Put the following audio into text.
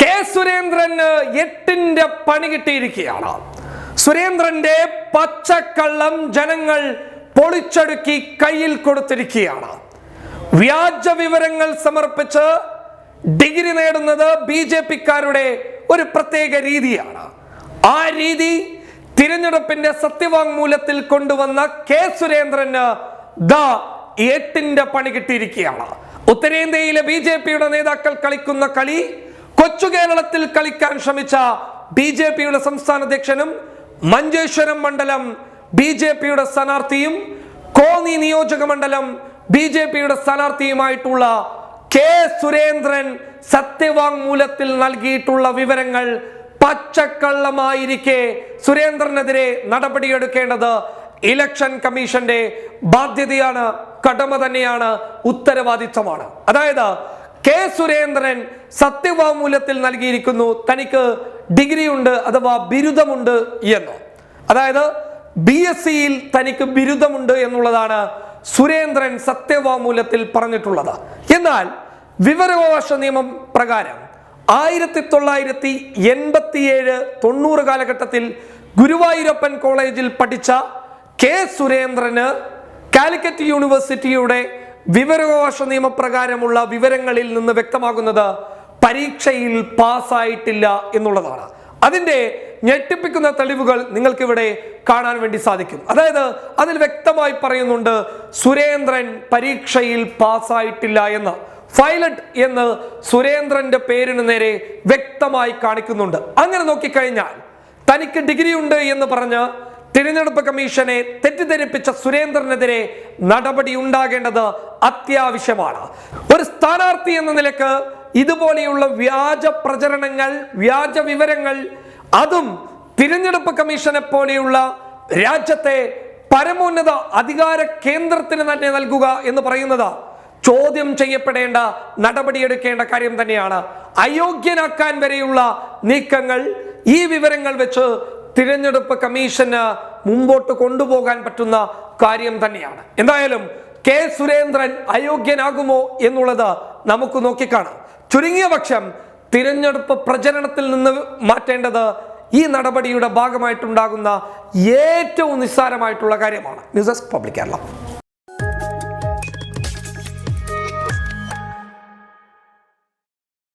K സുരേന്ദ്രന് എട്ടിന്റെ പണി കിട്ടിയിരിക്കുകയാണ്. സുരേന്ദ്രന്റെ പച്ചക്കള്ളം ജനങ്ങൾ പൊളിച്ചടുക്കി കയ്യിൽ കൊടുത്തിരിക്കുകയാണ്. വ്യാജ വിവരങ്ങൾ സമർപ്പിച്ച് ഡിഗ്രി നേടുന്നത് ബി ജെ പിക്കാരുടെ ഒരു പ്രത്യേക രീതിയാണ്. ആ രീതി തിരഞ്ഞെടുപ്പിന്റെ സത്യവാങ്മൂലത്തിൽ കൊണ്ടുവന്ന കെ സുരേന്ദ്രന് ദ എട്ടിന്റെ പണി കിട്ടിയിരിക്കുകയാണ്. ഉത്തരേന്ത്യയിലെ ബി ജെ പിയുടെ നേതാക്കൾ കളിക്കുന്ന കളി കൊച്ചു കേരളത്തിൽ കളിക്കാൻ ശ്രമിച്ച ബി ജെ പിയുടെ സംസ്ഥാന അധ്യക്ഷനും മഞ്ചേശ്വരം മണ്ഡലം ബി ജെ പിയുടെ സ്ഥാനാർത്ഥിയും കോന്നി നിയോജക മണ്ഡലം ബി ജെ പിയുടെ സ്ഥാനാർത്ഥിയുമായിട്ടുള്ള കെ സുരേന്ദ്രൻ സത്യവാങ്മൂലത്തിൽ നൽകിയിട്ടുള്ള വിവരങ്ങൾ പച്ചക്കള്ളമായിരിക്കെ സുരേന്ദ്രനെതിരെ നടപടിയെടുക്കേണ്ടത് ഇലക്ഷൻ കമ്മീഷന്റെ ബാധ്യതയാണ് കടമ തന്നെയാണ് ഉത്തരവാദിത്വമാണ്. അതായത് കെ സുരേന്ദ്രൻ സത്യവാങ്മൂലത്തിൽ നൽകിയിരിക്കുന്നു. തനിക്ക് ഡിഗ്രി ഉണ്ട് അഥവാ ബിരുദമുണ്ട് എന്ന്. അതായത് ബി എസ് സിയിൽ തനിക്ക് ബിരുദമുണ്ട് എന്നുള്ളതാണ് സുരേന്ദ്രൻ സത്യവാങ്മൂലത്തിൽ പറഞ്ഞിട്ടുള്ളത്. എന്നാൽ വിവരാവകാശ നിയമം പ്രകാരം ആയിരത്തി തൊള്ളായിരത്തി എൺപത്തിയേഴ് തൊണ്ണൂറ് കാലഘട്ടത്തിൽ ഗുരുവായൂരപ്പൻ കോളേജിൽ പഠിച്ച കെ സുരേന്ദ്രന് കാലിക്കറ്റ് യൂണിവേഴ്സിറ്റിയുടെ വിവരാവകാശ നിയമപ്രകാരമുള്ള വിവരങ്ങളിൽ നിന്ന് വ്യക്തമാകുന്നത് പരീക്ഷയിൽ പാസ്സായിട്ടില്ല എന്നുള്ളതാണ്. അതിന്റെ ഞെട്ടിപ്പിക്കുന്ന തെളിവുകൾ നിങ്ങൾക്കിവിടെ കാണാൻ വേണ്ടി സാധിക്കും. അതായത് അതിൽ വ്യക്തമായി പറയുന്നുണ്ട് സുരേന്ദ്രൻ പരീക്ഷയിൽ പാസ്സായിട്ടില്ല എന്ന്. ഫൈലറ്റ് എന്ന് സുരേന്ദ്രന്റെ പേരിന് നേരെ വ്യക്തമായി കാണിക്കുന്നുണ്ട്. അങ്ങനെ നോക്കിക്കഴിഞ്ഞാൽ തനിക്ക് ഡിഗ്രി ഉണ്ട് എന്ന് പറഞ്ഞ് തിരഞ്ഞെടുപ്പ് കമ്മീഷനെ തെറ്റിദ്ധരിപ്പിച്ച സുരേന്ദ്രനെതിരെ നടപടി ഉണ്ടാകേണ്ടത് അത്യാവശ്യമാണ്. ഒരു സ്ഥാനാർത്ഥി എന്ന നിലയ്ക്ക് ഇതുപോലെയുള്ള വ്യാജ പ്രചരണങ്ങൾ വ്യാജ വിവരങ്ങൾ അതും തിരഞ്ഞെടുപ്പ് കമ്മീഷനെ പോലെയുള്ള രാജ്യത്തെ പരമോന്നത അധികാര കേന്ദ്രത്തിന് തന്നെ നൽകുക എന്ന് പറയുന്നത് ചോദ്യം ചെയ്യപ്പെടേണ്ട നടപടിയെടുക്കേണ്ട കാര്യം തന്നെയാണ്. അയോഗ്യനാക്കാൻ വരെയുള്ള നീക്കങ്ങൾ ഈ വിവരങ്ങൾ വെച്ച് തിരഞ്ഞെടുപ്പ് കമ്മീഷന് മുമ്പോട്ട് കൊണ്ടുപോകാൻ പറ്റുന്ന കാര്യം തന്നെയാണ്. എന്തായാലും കെ സുരേന്ദ്രൻ അയോഗ്യനാകുമോ എന്നുള്ളത് നമുക്ക് നോക്കിക്കാണാം. ചുരുങ്ങിയ പക്ഷം തിരഞ്ഞെടുപ്പ് പ്രചരണത്തിൽ നിന്ന് മാറ്റേണ്ടത് ഈ നടപടിയുടെ ഭാഗമായിട്ടുണ്ടാകുന്ന ഏറ്റവും നിസ്സാരമായിട്ടുള്ള കാര്യമാണ്. News desk public Kerala.